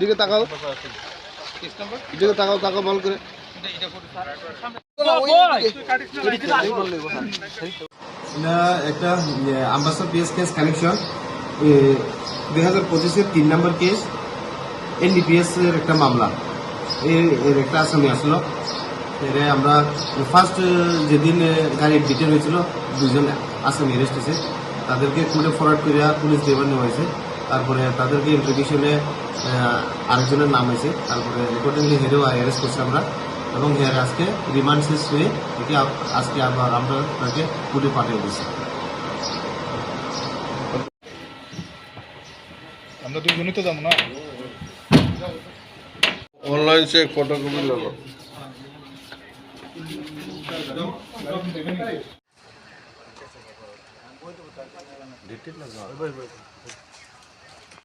দিকে তাকাও। দিকে তাকাও তাকাও বল করে। একটা আম্বাসা পিএস কেস কানেকশন দুই হাজার পঁচিশের তিন নম্বর কেস এনডিপিএস এর একটা মামলা। এর এর একটা আসামি আসলো। এর আমরা ফার্স্ট যেদিন গাড়ির ডিটেল হয়েছিল দুজন আসামি অ্যারেস্ট হয়েছে। তাদেরকে কোর্টে ফরওয়ার্ড করিয়া পুলিশ ড্রাইভার নেওয়া হয়েছে। তারপরে তাদেরকে ইন্টারভিউশনে আরেকজনের নাম হয়েছে। তারপরে রিপোর্টিংলি হেরেও অ্যারেস্ট করছি আমরা। এবং হেয়ার আজকে রিমান্ড শেষ হয়ে একে আজকে আবার আমরা তাকে কোর্টে পাঠিয়ে দিয়েছি। আমরা তো যাব না? অনলাইন চেক ফটোকপি লাগো ডিটেল লাগবে।